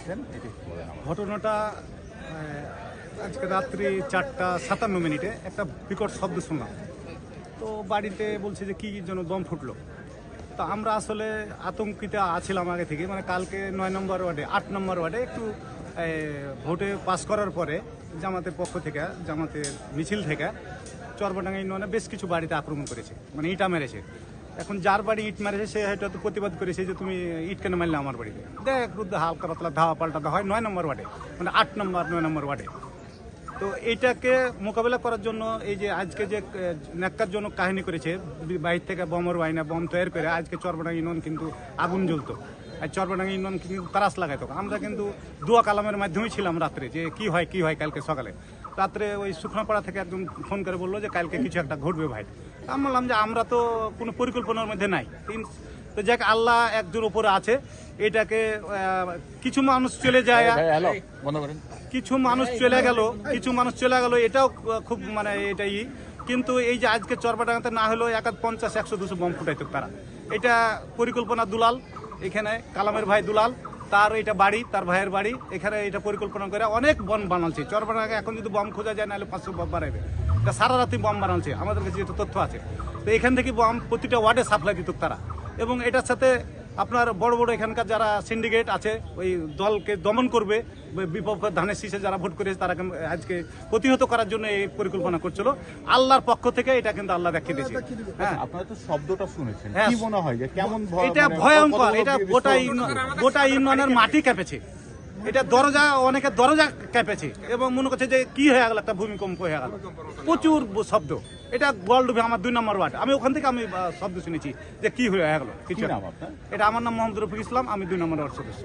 দেখছেন। ঘটনাটা আজকে রাত্রি চারটা সাতান্ন মিনিটে একটা বিকট শব্দ শুনলাম। তো বাড়িতে বলছে যে কী জন্য বম ফুটলো। তো আমরা আসলে আতঙ্কিত আছিলাম আগে থেকে মানে কালকে নয় নম্বর ওয়ার্ডে, আট নম্বর ওয়ার্ডে একটু ভোটে পাস করার পরে জামাতের পক্ষ থেকে, জামাতের মিছিল থেকে চরবডাঙ্গা ইউনিয়নে বেশ কিছু বাড়িতে আক্রমণ করেছে মানে ইটা মেরেছে। এখন যার বাড়ি ইট মেরেছে সে হয়তো প্রতিবাদ করেছে যে তুমি ইট কেন মারলে আমার বাড়িতে? দেখ রুদ্ধ হালকা পাতলা ধাওয়া পাল্টা হয়, নয় নম্বর ওয়ার্ডে মানে আট নম্বর, নয় নম্বর ওয়ার্ডে। তো এইটাকে মোকাবেলা করার জন্য এই যে আজকে যে ন্যাক্কার জন্য কাহিনী করেছে বাইরে থেকে বমর বাইনা বম তৈরি করে, আজকে চরবডাঙ্গা ইউনিয়ন কিন্তু আগুন জ্বলতো। আর চরবডাঙ্গা ইউনিয়ন কিন্তু তারাস লাগাইতো আমরা কিন্তু দুয়া কালামের মাধ্যমেই ছিলাম রাত্রে, যে কি হয় কি হয় কালকে সকালে। রাত্রে ওই শুকনাপাড়া থেকে একদম ফোন করে বলল যে কালকে কিছু একটা ঘটবে ভাই। আমি বললাম যে আমরা তো কোনো পরিকল্পনার মধ্যে নাই। তিন তো যাক আল্লাহ একজোর উপরে আছে। এটাকে কিছু মানুষ চলে যায়। কিছু মানুষ চলে গেল কিছু মানুষ চলে গেল এটাও খুব মানে এটাই কিন্তু এই যে আজকে চরবাডাঙ্গাতে না হলেও এক পঞ্চাশ একশো দুশো বম ফুটাইতো তারা। এটা পরিকল্পনা দুলাল এখানে কালামের ভাই দুলাল। তার এটা বাড়ি, তার ভাইয়ের বাড়ি, এখানে এটা পরিকল্পনা করে অনেক বম চর বানাকে এখন যদি বম খোঁজা যায়, নাহলে পাঁচশো বম বাড়াবে এটা সারা রাতি বম বানাচ্ছে, আমাদের কাছে যেটা তথ্য আছে। তো এখান থেকে বম প্রতিটা ওয়ার্ডে সাপ্লাই দিত তারা। এবং এটার সাথে আপনার বড় বড় এখানকার যারা সিন্ডিকেট আছে ওই দলকে দমন করবে বিপক্ষ ধানের শীষে যারা ভোট করেছে তারা আজকে প্রতিহত করার জন্য এই পরিকল্পনা করছিল। আল্লাহর পক্ষ থেকে এটা কিন্তু আল্লাহ দেখিয়ে দিয়েছে। হ্যাঁ। আপনারা তো শব্দটা শুনেছেন। হ্যাঁ। কি মনে হয় যে কেমন এটা ভয়ঙ্কর এটা গোটা? গোটা ইউনিয়নের মাটি কেঁপেছে এটা দরজা অনেকে দরজা কেঁপেছে এবং মনে করছে যে কি হয়ে গেল একটা ভূমিকম্প হয়ে গেল। প্রচুর শব্দ। এটা গোয়ালডুবে আমার দুই নম্বর ওয়ার্ড। আমি ওখান থেকে আমি শব্দ শুনেছি যে কি হয়ে গেল। কিছু। এটা আমার নাম মোহাম্মদ রফিক ইসলাম আমি দুই নম্বর ওয়ার্ড সদস্য।